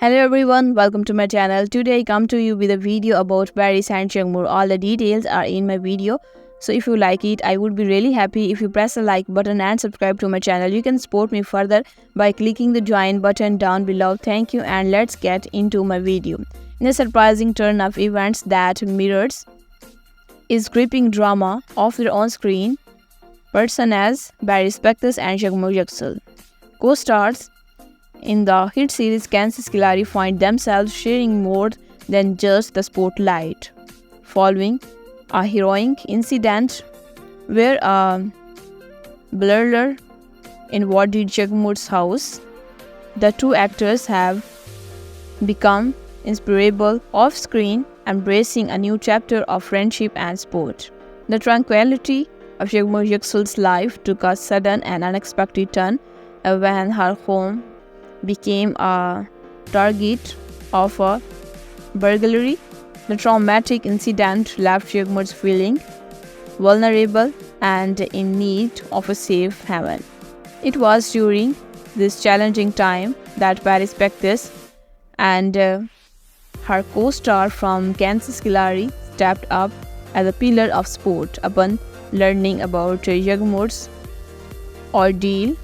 Hello everyone, welcome to my channel. Today I come to you with a video about Paris and Jungmoor. All the details are in my video. So if you like it, I would be really happy if you press the like button and subscribe to my channel. You can support me further by clicking the join button down below. Thank you and let's get into my video. In a surprising turn of events that mirrors is gripping drama of their own screen, person as Barry Spectus and Jagmoor Yuxel. Co-stars in the hit series Kancey Kilari find themselves sharing more than just the spotlight. Following a heroic incident where a blurler invaded Jagmoor's house, the two actors have become inspirable off screen, embracing a new chapter of friendship and sport. The tranquility of Jagmoor Yuxel's life took a sudden and unexpected turn when her home became a target of a burglary. The traumatic incident left Jagmoor feeling vulnerable and in need of a safe haven. It was during this challenging time that Paris Spectus and uh, her co-star from Kancey Kilari stepped up as a pillar of sport upon learning about Jagmoor's ordeal.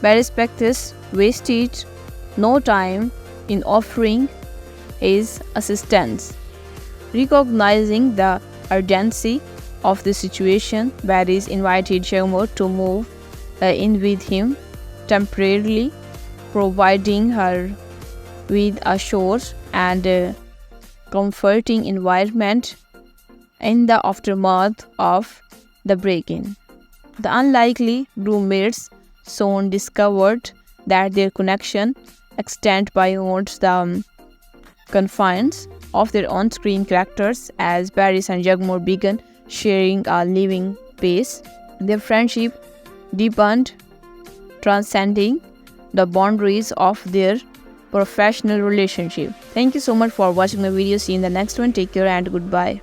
Paris Spectus wasted no time in offering his assistance. Recognizing the urgency of the situation, Barris invited Jagmoor to move uh, in with him temporarily, providing her with a short and uh, comforting environment in the aftermath of the break-in. The unlikely roommates soon discovered that their connection extend beyond the um, confines of their on-screen characters as Paris and Jagmoor began sharing a living space. Their friendship deepened, transcending the boundaries of their professional relationship. Thank you so much for watching my video. See you in the next one. Take care and goodbye.